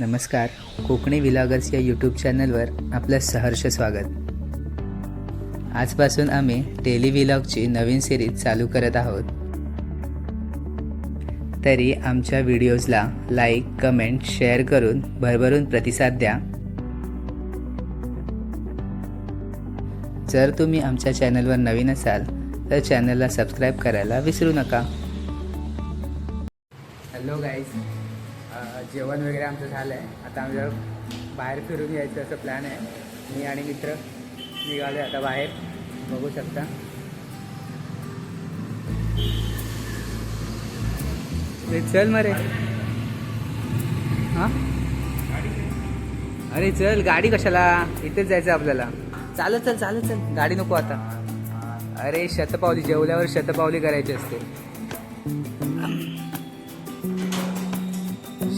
नमस्कार. कोकणी विलागर्स या यूट्यूब चॅनलवर आपलं सहर्ष स्वागत. आजपासून आम्ही डेली विलॉगची नवीन सिरीज चालू करत आहोत. तरी आमच्या व्हिडिओजला लाईक कमेंट शेअर करून भरभरून प्रतिसाद द्या. जर तुम्ही आमच्या चॅनलवर नवीन असाल तर चॅनलला सबस्क्राईब करायला विसरू नका. हॅलो गाईज जेवण वगैरे आमचं झालं आहे आता आमच्या बाहेर फिरून यायचं असं प्लॅन आहे. मी आणि मित्र निघालो आता बाहेर. बघू शकता. ते चल मरे. हां? अरे चल गाडी कशाला? इथेच जायचं आपल्याला. चालत चल चालत चल. गाडी नको आता. अरे शतपावली जेवल्यावर शतपावली करायची असते.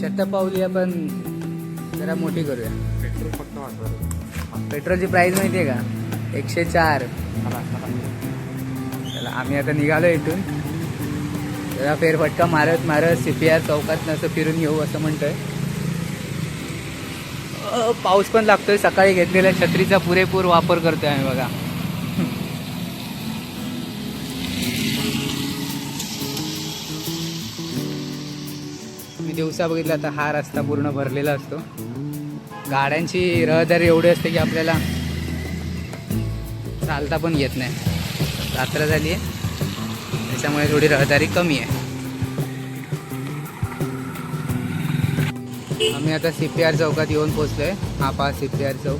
शतपावली आपण जरा मोठी करूया. पेट्रोल फक्त पेट्रोलची प्राईस माहिती आहे का? एकशे चार. चला आम्ही आता निघालो इथून. जरा फेरफटका मारत मारत सी पी आर चौकात असं फिरून येऊ असं म्हणतोय. पाऊस पण लागतोय. सकाळी घेतलेल्या छत्रीचा पुरेपूर वापर करतोय आम्ही बघा. मी दिवसा बघितला तर हा रस्ता पूर्ण भरलेला असतो. गाड्यांची रहदारी एवढी असते की आपल्याला चालता पण येत नाही. रात्र झाली आहे. त्याच्यामुळे थोडी रहदारी कमी आहे. आम्ही आता सी पी आर चौकात येऊन पोचलो आहे हा पा सी पी आर चौक.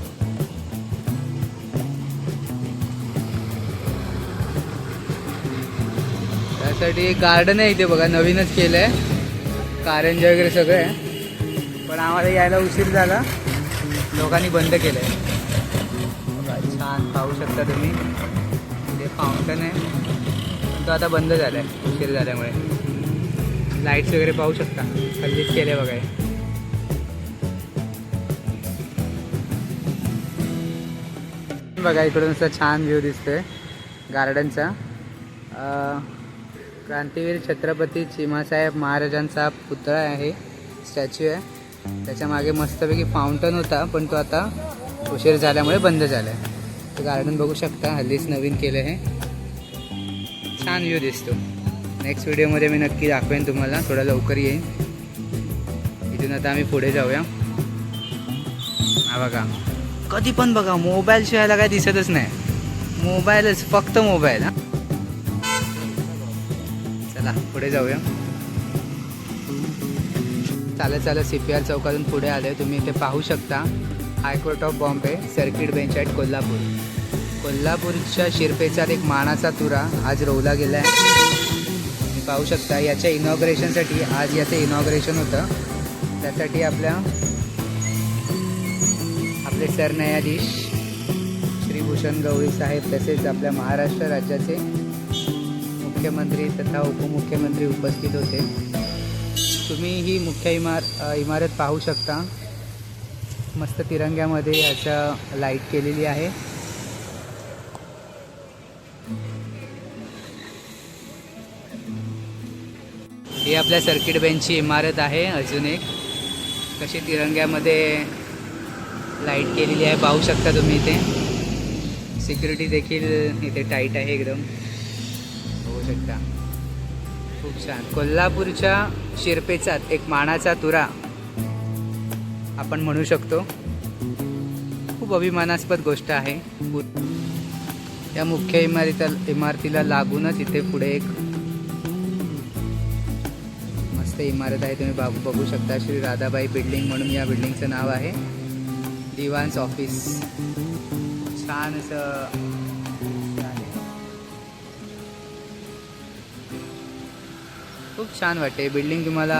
त्यासाठी गार्डन आहे इथे बघा नवीनच केलं आहे कारंजे वगैरे सगळं आहे. पण आम्हाला यायला उशीर झाला. लोकांनी बंद केलं आहे छान. पाहू शकता तुम्ही. ते फाउंटन आहे. तो आता बंद झाला आहे उशीर झाल्यामुळे. लाईट्स वगैरे पाहू शकता. हल्लीच केले बघा बघा इकडून असं छान व्ह्यू दिसतोय. गार्डनचा क्रांतीवीर छत्रपती चिमासाहेब महाराजांचा पुतळा आहे स्टॅच्यू आहे. त्याच्यामागे मस्तपैकी फाउंटन होता पण तो आता उशीर झाल्यामुळे बंद झाला आहे तर गार्डन बघू शकता हल्लीच नवीन केलं आहे छान व्ह्यू दिसतो. नेक्स्ट व्हिडिओमध्ये मी नक्की दाखवेन तुम्हाला थोडा लवकर येईन. इथून आता आम्ही पुढे जाऊया. हा बघा. कधी पण बघा मोबाईल शिवायला काय दिसतच नाही. मोबाईलच फक्त मोबाईल हा. चला पुढे जाऊया. चालत चालत सी पी आर चौकातून पुढे आले. तुम्ही इथे पाहू शकता high court of Bombay circuit bench at Kolhapur. कोल्हापूरच्या शिरपेचा एक मानाचा तुरा आज रोवला गेला आहे. तुम्ही पाहू शकता याच्या इनॉग्रेशनसाठी आज याचं इनॉग्रेशन होतं. त्यासाठी आपल्या आपले सरन्यायाधीश श्री भूषण गवळी साहेब तसेच आपल्या महाराष्ट्र राज्याचे मुख्यमंत्री तथा उपमुख्यमंत्री उपस्थित होते. तुम्ही ही मुख्य इमार इमारत पाहू शकता. मस्त तिरंग्यामध्ये याचं लाइट केलेली आहे. ही आपल्या सर्किट बेंचची इमारत आहे अजून एक. कशी तिरंग्यामध्ये लाइट केलेली आहे पाहू शकता तुम्ही इथे. सिक्युरिटी देखील इथे टाईट आहे एकदम. बघू शकता खूप छान. कोल्हापूरच्या शिरपेचा एक मानाचा तुरा आपण म्हणू शकतो. खूप अभिमानास्पद गोष्ट आहे. या मुख्य इमारती इमारतीला लागूनच इथे पुढे एक मस्त इमारत आहे. तुम्ही बाबू बघू शकता श्री राधाबाई बिल्डिंग म्हणून या बिल्डिंगचं नाव आहे. दिवान्स ऑफिस. छान असं खूप छान वाटते बिल्डिंग तुम्हाला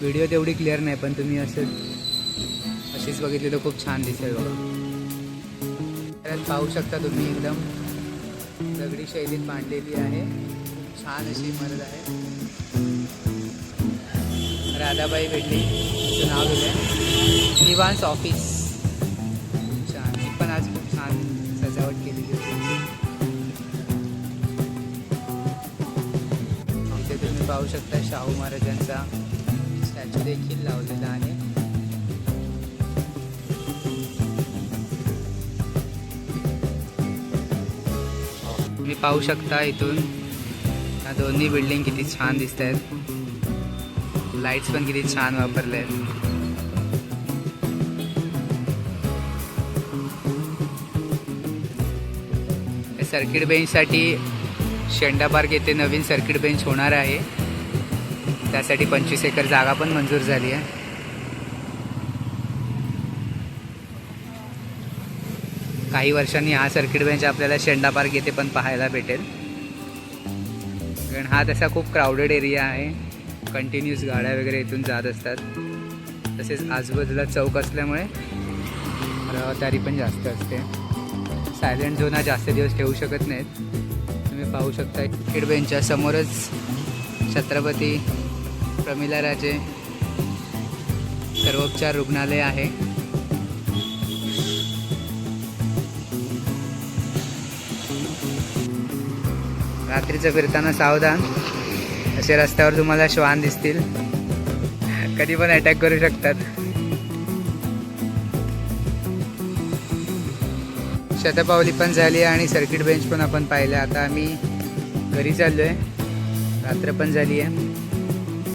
व्हिडिओ तेवढी क्लिअर नाही पण तुम्ही असं अशीच बघितली तर खूप छान दिसेल बघा. पाहू शकता तुम्ही एकदम दगडी शैलीत मांडलेली आहे. छान अशी इमारत आहे. राधाबाई बिल्डिंग नाव दिलं आहे ऑफिस छान. पण आज खूप छान सजावट केलेली होती पाहू शकता शाहू महाराजांचा स्टॅच्यू देखील लावलेला आहे. तुम्ही पाहू शकता इथून या दोन्ही बिल्डिंग किती छान दिसत आहेत लाईट्स पण किती छान वापरल्या आहेत सर्किट बेंचसाठी शेंडा पार्क येथे नवीन सर्किट बेंच होणार आहे. त्यासाठी पंचवीस एकर जागा पण मंजूर झाली आहे. काही वर्षांनी हा सर्किट बेंच आपल्याला शेंडा पार्क येथे पण पाहायला भेटेल. कारण हा तसा खूप क्राऊडेड एरिया आहे. कंटिन्यूस गाड्या वगैरे इथून जात असतात. तसेच आजूबाजूला चौक असल्यामुळे रहदारी पण जास्त असते. सायलेंट झोन हा जास्त दिवस ठेवू शकत नाहीत. तुम्ही पाहू शकता सर्किट बेंचच्या समोरच छत्रपती प्रमिला राजे सर्वोपचार रुग्णालय आहे. रात्रीचं फिरताना सावधान. असे रस्त्यावर तुम्हाला श्वान दिसतील. कधी पण अटॅक करू शकतात. शतपावली पण झाली आणि सर्किट बेंच पण आपण पाहिलं. आता आम्ही घरी चाललो आहे रात्र पण झाली आहे